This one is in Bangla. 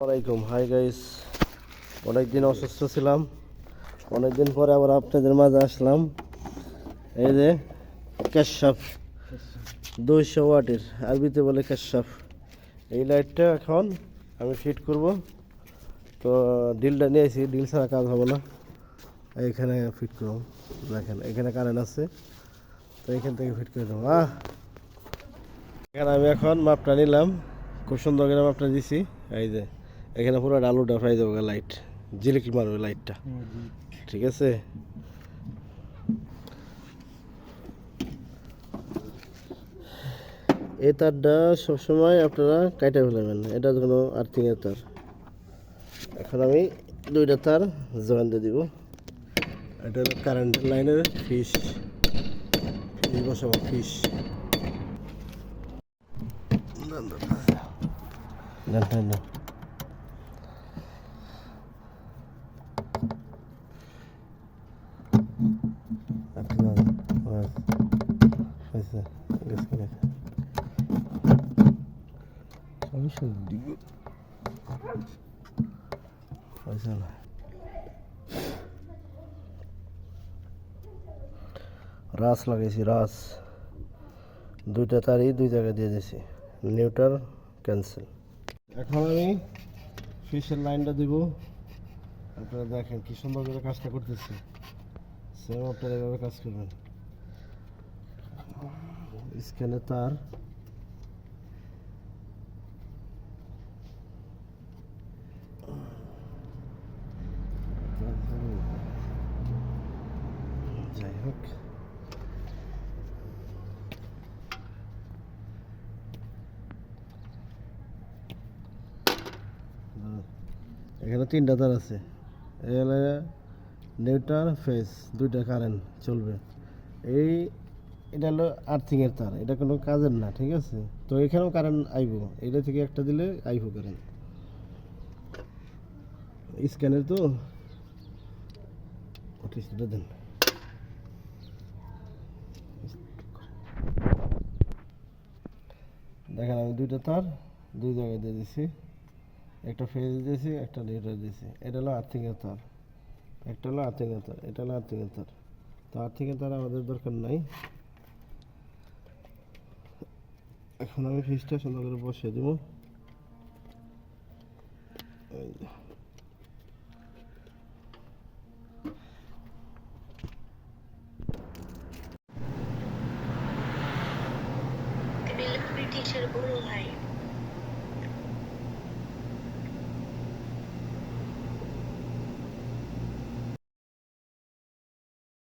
ওয়ালাইকুম হাই গাইস অনেকদিন অসুস্থ ছিলাম। অনেকদিন পরে আবার আপনাদের মাঝে আসলাম। এই যে ক্যাশাপ দুইশো ওয়াটের, আরবিতে বলে ক্যাশাপ এই লাইটটা এখন আমি ফিট করব। তো ডিলটা নিয়েছি ডিল ছাড়া কাজ হবে না। এইখানে ফিট করব। দেখেন, এখানে কারেন্ট আছে। তো এখান থেকে ফিট করে দেবো। আহ! এখানে আমি এখন মাপটা নিলাম। খুব সুন্দর করে মাপটা দিছি। এই যে এখানে পুরো আলুটা ফ্রাই দেবো লাইট জিলিকি মারবে লাইটটা ঠিক আছে? এই তারটা সবসময় আপনারা কাইটে ফেলাবেন এটা কোনো আর্থিংয়ের তার। এখন আমি দুইটা তার জয়েন দিয়ে দিব। এটা হলো কারেন্ট লাইনের ফিশ ফিশ বসাবো ফিশ দেন দেন দেন রাস লাগাইছি, রাস। দুইটা তারই দুই জায়গায় দিয়ে দিয়েছি নিউটার ক্যান্সেল। এখন আমি ফিশের লাইনটা দিব। আপনারা দেখেন কি সুন্দর করে কাজটা করতেছি। সেম আপনারা এভাবে কাজ করবেন। স্ক্যানে তার এখানে তিনটা তার আছে। এখানে নিউটার ফেস দুইটা কারেন্ট চলবে। এই এটা হলো আর্থিংয়ের তার, এটা কোনো কাজের না, ঠিক আছে? তো এখানেও কারেন্ট আইব, এটা থেকে একটা দিলে আইব কারেন্ট স্ক্যানের তো। দেন। দেখেন আমি দুইটা তার, দুই জায়গায় দিয়ে দিছি। একটা ফেজ দিয়েছি, একটা লিটার দিয়েছি। এটা হলো আর্থিংয়ের তার। একটা হলো আর্থিংয়ের তার, এটা হলো আর্থিংয়ের তার। তো আর্থিংয়ের তার আমাদের দরকার নাই। এখন আমি ফিসটা সুন্দর করে বসিয়ে দেবো। ভাই।